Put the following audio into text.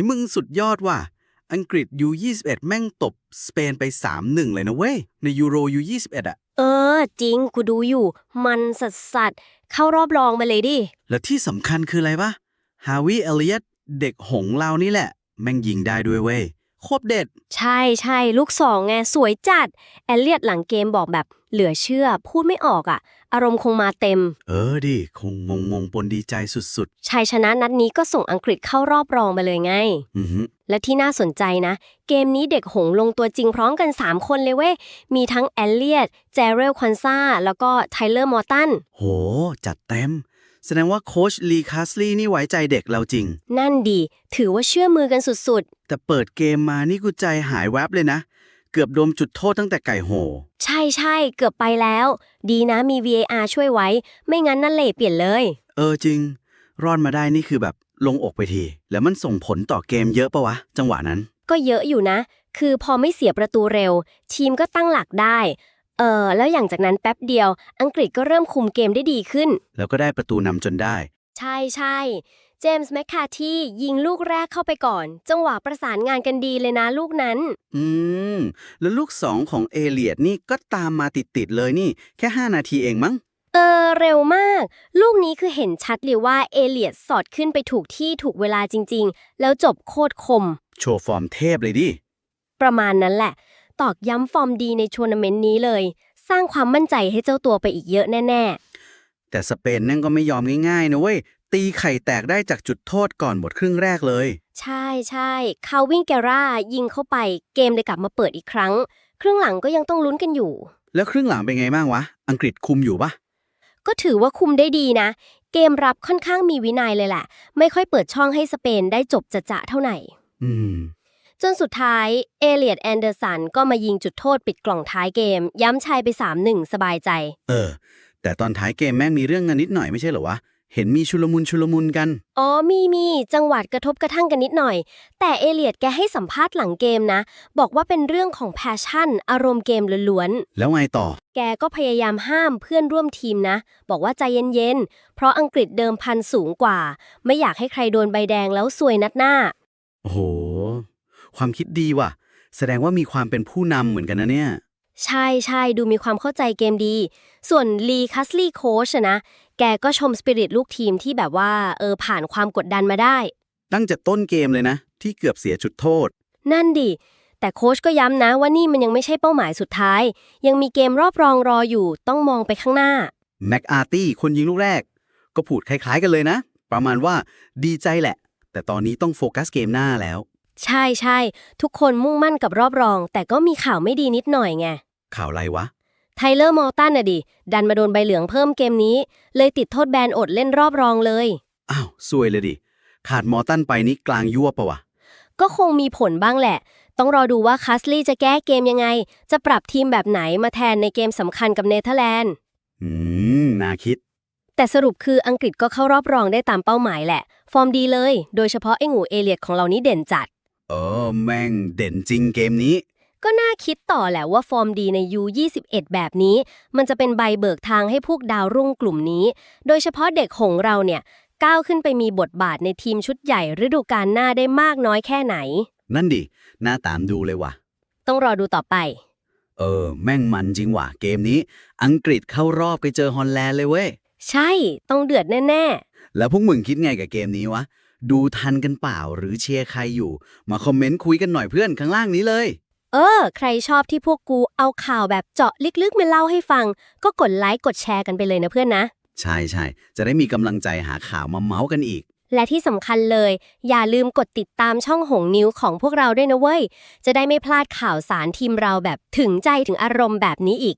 ให้มึงสุดยอดว่ะ อังกฤษ U21 แม่งตบสเปนไป 3-1 เลยนะเว้ย ในยูโร U21 อะเออ จริงกูดูอยู่ มันสัสสัสๆเข้ารอบรองมาเลยดิ และที่สำคัญคืออะไรปะฮาวิเอเลียตเด็กหงส์เรานี่แหละ แม่งยิงได้ด้วยเว้ย โคตรเด็ด ใช่ใช่ลูกสองไงสวยจัด แอลเลียดหลังเกมบอกแบบเหลือเชื่อ พูดไม่ออกอะ่ะ อารมณ์คงมาเต็ม เออดิ คงงงงๆปนดีใจสุดชัยชนะนัดนี้ก็ส่งอังกฤษเข้ารอบรองไปเลยไง ๆ อือฮึและที่น่าสนใจนะ เกมนี้เด็กหงส์ลงตัวจริงพร้อมกัน 3 คนเลยเว้ย มีทั้งแอลเลียด เจเรลควันซ่า แล้วก็ไทเลอร์มอร์ตัน โห จัดเต็ม แสดงว่าโค้ชลีคาสลีย์นี่ไว้ใจเด็กเราจริง นั่นดี ถือว่าเชื่อมือกันสุดแต่เปิดเกมมานี่กูใจหายแวบเลยนะ เกือบโดนจุดโทษตั้งแต่ไก่โห ๆ ใช่ใช่เกือบไปแล้ว ดีนะมี VAR ช่วยไว้ ไม่งั้นนั่นเละเปลี่ยนเลย เออจริง รอดมาได้นี่คือแบบลงอกไปที แล้วมันส่งผลต่อเกมเยอะปะวะ จังหวะนั้น ก็เยอะอยู่นะ คือพอไม่เสียประตูเร็ว ทีมก็ตั้งหลักได้ เออแล้วอย่างจากนั้นแป๊บเดียว อังกฤษก็เริ่มคุมเกมได้ดีขึ้น แล้วก็ได้ประตูนำจนได้ ใช่ใช่เจมส์แมคคาที่ยิงลูกแรกเข้าไปก่อน จังหวะประสานงานกันดีเลยนะลูกนั้น อืม แล้วลูกสองของเอเลียดนี่ก็ตามมาติดๆเลยนี่ แค่ 5 นาทีเองมั้ง เออ เร็วมาก ลูกนี้คือเห็นชัดเลยว่าเอเลียดสอดขึ้นไปถูกที่ถูกเวลาจริง ๆ แล้วจบโคตรคม โชว์ฟอร์มเทพเลยดิ ประมาณนั้นแหละ ตอกย้ำฟอร์มดีในทัวร์นาเมนต์นี้เลย สร้างความมั่นใจให้เจ้าตัวไปอีกเยอะแน่ แต่สเปนนั่นก็ไม่ยอมง่ายๆนะเว้ย ตีไข่แตกได้จากจุดโทษก่อนหมดครึ่งแรกเลย ๆ ใช่ใช่คาวินแกรายิงเข้าไปเกมเลยกลับมาเปิดอีกครั้ง ครึ่งหลังก็ยังต้องลุ้นกันอยู่ แล้วครึ่งหลังเป็นไงบ้างวะ อังกฤษคุมอยู่ปะก็ถือว่าคุมได้ดีนะ เกมรับค่อนข้างมีวินัยเลยแหละ ไม่ค่อยเปิดช่องให้สเปนได้จบจะจะๆเท่าไหร่ อืม จนสุดท้าย เอเลียดแอนเดอร์สันก็มายิงจุดโทษปิดกล่องท้ายเกม ย้ำชัยไป 3-1 สบายใจ เออ แต่ตอนท้ายเกมแม่งมีเรื่องกันนิดหน่อยไม่ใช่เหรอวะ เห็นมีชุลมุนชุลมุนกัน อ๋อมีมีจังหวัดกระทบกระทั่งกันนิดหน่อย แต่เอเลียดแกให้สัมภาษณ์หลังเกมนะ บอกว่าเป็นเรื่องของแพชชั่น อารมณ์เกมล้วนแล้วไงต่อ ๆ แกก็พยายามห้ามเพื่อนร่วมทีมนะ บอกว่าใจเย็นๆ เพราะอังกฤษเดิมพันสูงกว่า ไม่อยากให้ใครโดนใบแดงแล้วซวยนัดหน้า โอ้โห ความคิดดีว่ะ แสดงว่ามีความเป็นผู้นำเหมือนกันนะเนี่ย ใช่ใช่ดูมีความเข้าใจเกมดี ส่วนลีคัสลีย์โค้ชนะ แกก็ชมสปิริตลูกทีมที่แบบว่าเออผ่านความกดดันมาได้ ตั้งแต่ต้นเกมเลยนะ ที่เกือบเสียจุดโทษ นั่นดิ แต่โค้ชก็ย้ำนะว่านี่มันยังไม่ใช่เป้าหมายสุดท้าย ยังมีเกมรอบรองรออยู่ต้องมองไปข้างหน้า แม็กอาร์ตี้คนยิงลูกแรก ก็พูดคล้ายๆกันเลยนะ ประมาณว่าดีใจแหละ แต่ตอนนี้ต้องโฟกัสเกมหน้าแล้ว ใช่ใช่ทุกคนมุ่งมั่นกับรอบรอง แต่ก็มีข่าวไม่ดีนิดหน่อยไง ข่าวอะไรวะ ไทเลอร์มอลตันน่ะดิ ดันมาโดนใบเหลืองเพิ่มเกมนี้ เลยติดโทษแบนอดเล่นรอบรองเลย อ้าวซวยเลยดิ ขาดมอร์ตันไปนี่กลางยั่วปะวะ ก็คงมีผลบ้างแหละ ต้องรอดูว่าคัสลีย์จะแก้เกมยังไง จะปรับทีมแบบไหนมาแทนในเกมสำคัญกับเนเธอร์แลนด์ อืม น่าคิด แต่สรุปคืออังกฤษก็เข้ารอบรองได้ตามเป้าหมายแหละ ฟอร์มดีเลย โดยเฉพาะไอ้หงูเอเลียดของเรานี่เด่นจัด เออ แม่งเด่นจริงเกมนี้ ก็น่าคิดต่อแหละว่าฟอร์มดีใน U21 แบบนี้ มันจะเป็นใบเบิกทางให้พวกดาวรุ่งกลุ่มนี้ โดยเฉพาะเด็กหงเราเนี่ยก้าวขึ้นไปมีบทบาทในทีมชุดใหญ่ฤดูกาลหน้าได้มากน้อยแค่ไหน นั่นดิน่าตามดูเลยว่ะ ต้องรอดูต่อไป เออ แม่งมันจริงว่ะเกมนี้ อังกฤษเข้ารอบไปเจอฮอลแลนด์เลยเว้ย ใช่ ต้องเดือดแน่แล้วพวกมึงคิดไงกับเกมนี้วะ ดูทันกันเปล่าหรือเชียร์ใครอยู่ มาคอมเมนต์คุยกันหน่อยเพื่อนข้างล่างนี้เลยๆเออ ใครชอบที่พวกกูเอาข่าวแบบเจาะลึกๆมาเล่าให้ฟัง ก็กดไลค์กดแชร์กันไปเลยนะเพื่อนนะ ใช่ใช่จะได้มีกำลังใจหาข่าวมาเมาส์กันอีก และที่สำคัญเลย อย่าลืมกดติดตามช่องหงนิ้วของพวกเราด้วยนะเว้ย จะได้ไม่พลาดข่าวสารทีมเราแบบถึงใจถึงอารมณ์แบบนี้อีก